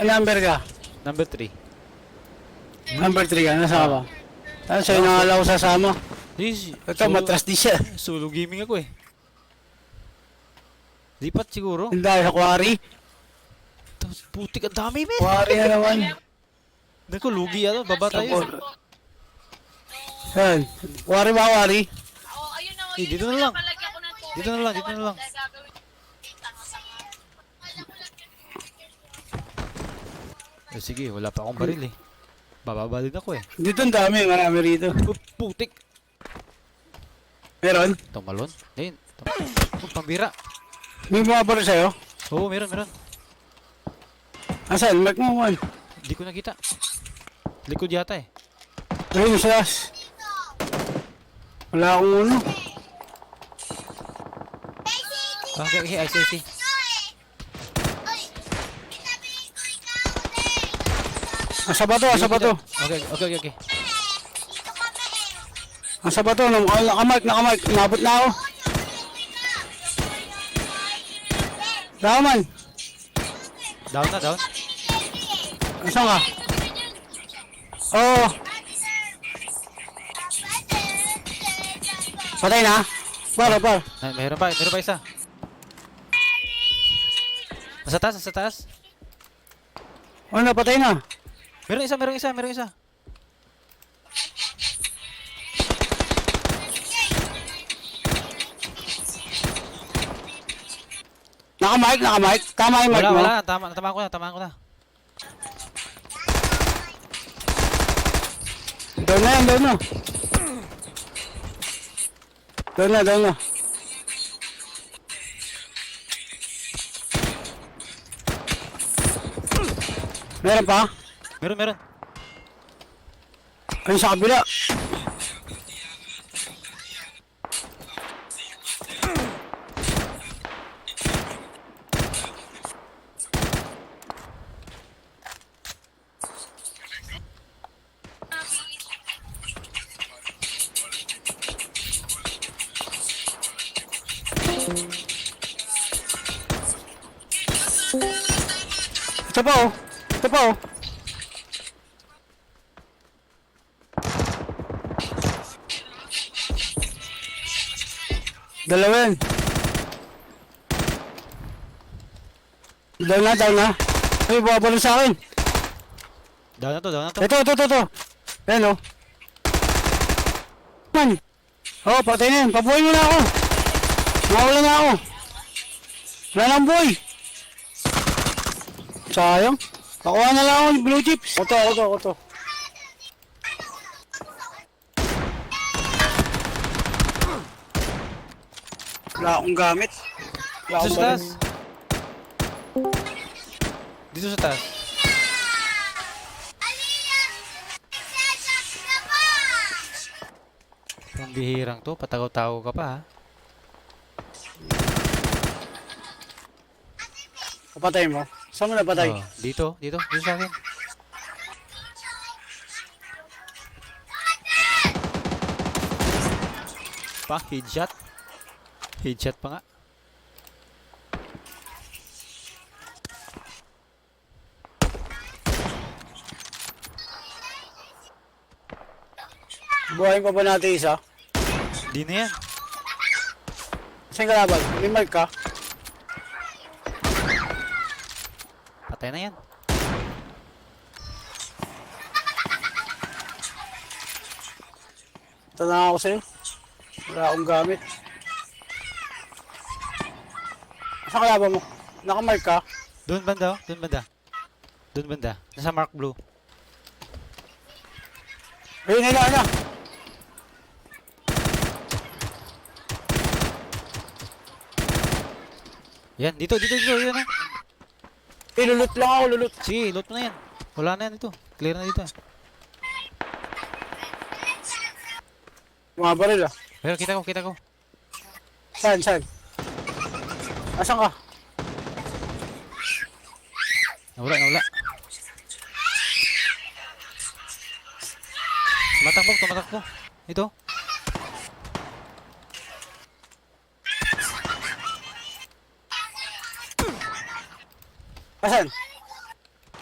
Number ka? Number 3. Number 3 ka, nasa ka ba? Ano sa'yo nangalaw ko sasama? Yes, Ito, matras di siya. Solo gaming ako eh. Lipat siguro. Dahil sa quarry. Tapos putik ang dami men. Quarry na naman. Naku, lugi ano, baba tayo. Yan. Quarry ba, quarry? Oo, ayun na. Eh, yun dito yung na lang. pinapalagyan ko ng tubig. Dito na lang, dito na lang. Eh, sige, wala pa akong baril eh. Bababa din ako eh. Dito ang dami, marami rito. Putik. Meron? Tumalon. Ayun. tum- Oh, pambira. May mga baro sa'yo? Oo, meron, meron. Asan? Mark mo man. Hindi ko nakita. Likod yata eh. Ayun, sa. Wala akong ano. Ah, okay, okay, I see, I see. Asa ba to? Asa ba to? Okay, okay, okay, okay. Asa ba to? Naka- Nakamark, nakamark. Nabot na ako. Daman. Down na, down. Asan ka? Oo. Patay na? Para, para. Ay, meron pa, meron pa isa. Nasa taas, nasa taas. Ano, patay na. Meron isa, meron isa, meron isa. Nakamark, nakamark. Tama yung Wala, mo. wala. Tama, tama ko na, tama ko na. Doon na yan, doon na. Doon na, doon na. Meron pa? Meron, meron. Ayun sa kabila. Ito pa oh. Ito pa oh. Dalawa yan. Down na, down na. Ay, bumabalo sa akin. Down na to, down na to. Ito, ito, ito, ito. Ayan o. Man. Oo, oh, patay na yan. Pabuhay mo na ako. Mawala na ako. Wala nang buhay. Sayang. Pakuha na lang ako ng blue chips. Ito, ito, ito. Wala akong gamit. Wala Dito akong sa taas. baril. Dito sa taas. Ang bihirang to, patagaw-tago ka pa ha. Kapatay mo. Saan mo napatay? Oh, dito, dito, dito sa akin. Pa, headshot. Headshot pa nga. Buhayin pa ba natin isa? Di na yan. Saan ka laban? May mark ka? Patay na yan. Na ako sa'yo. Wala akong gamit. Saan ka laban mo? Nakamark ka? Doon banda, oh. doon banda. Doon banda. Nasa mark blue. Ayun, ayun, ayun. Yan, dito, dito, dito, yan oh. Eh, lulot lang ako, lulot. Sige, loot mo na yan. Wala na yan dito. Clear na dito. Mga baril ah. Pero kita ko, kita ko. Saan, saan? Asan ka? Nawala, nawala. Tumatakbo, tumatakbo. Ito. Asan?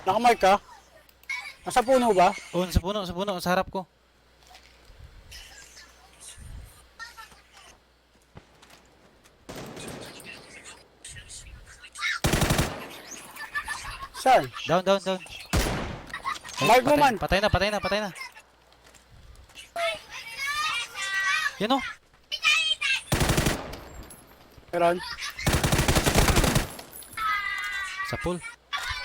Nakamark ka? Nasa puno ba? Oh, sa puno, sa puno, sa harap ko. Saan? Down, down, down. Mark mo man. Patay na, patay na, patay na. Yan oh. Meron. Sa pool.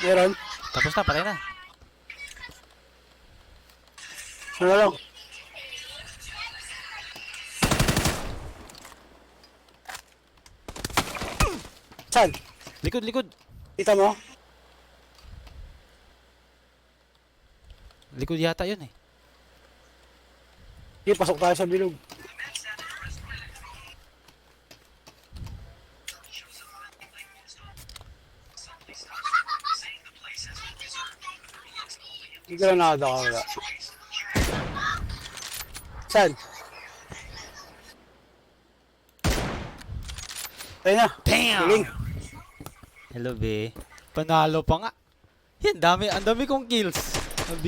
Meron. Tapos na, patay na. Lang? Saan? Likod, likod. Kita mo? Likod yata yun eh. Sige, pasok tayo sa bilog. Hindi granada ka wala. Saan? Ayun na. Damn! Galing. Hello, be. Panalo pa nga. Yan, dami, ang dami kong kills. Ang